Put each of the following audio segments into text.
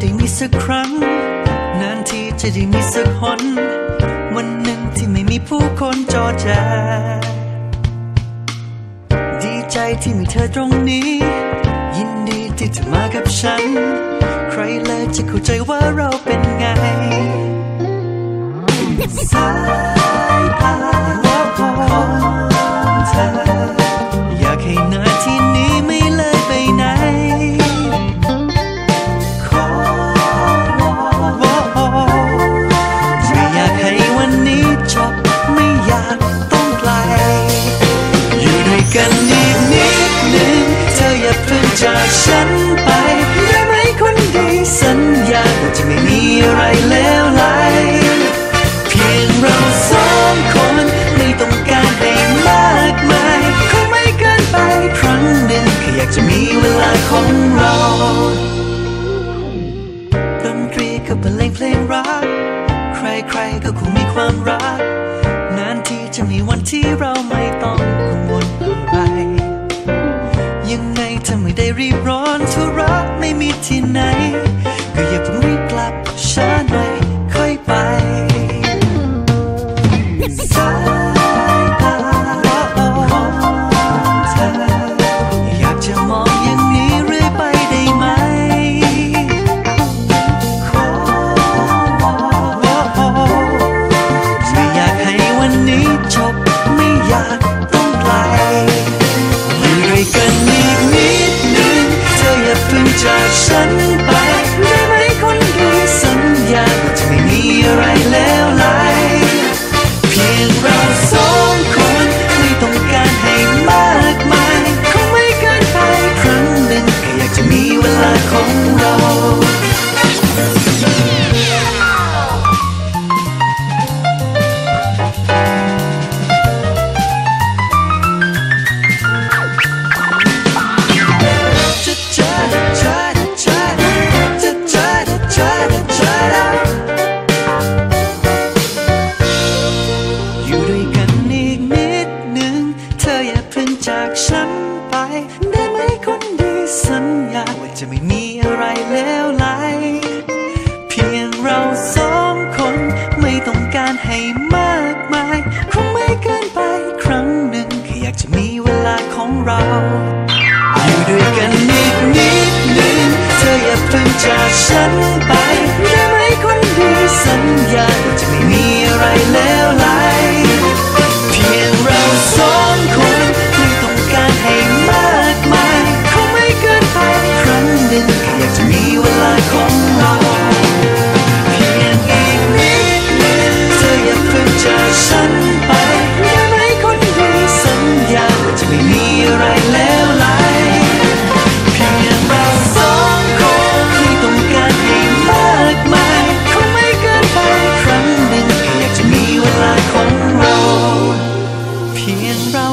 ได้มีสักครั้ง นานทีจะได้มีสักหนวันหนึ่งที่ไม่มีผู้คนจอแจดีใจที่มีเธอตรงนี้ ยินดีที่จะมากับฉัน ใครเลยจะเข้าใจว่าเรา สัญญาว่าจะไม่มีอะไรเลวไหลเพียงเราสองคนไม่ต้องการให้มากมายคงไม่เกินไปครั้งหนึ่งแค่อยากจะมีเวลาของเราดนตรีกับบรรเลงเพลงรัก ใครๆก็คงมีความรัก นานที่จะมีวันที่เราไม่ต้องกังวลอะไรยังไงถ้าไม่ได้รีบร้อนธุระไม่มีที่ไหน จากฉันไปได้ไหมคนดีสัญญาจะไม่มีอะไรเลวร้าย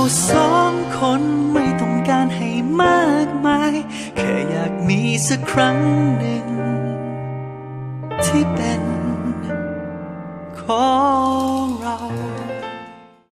ราสองคนไม่ต้องการให้มากมาย แค่อยากมีสักครั้งหนึ่ง ที่เป็น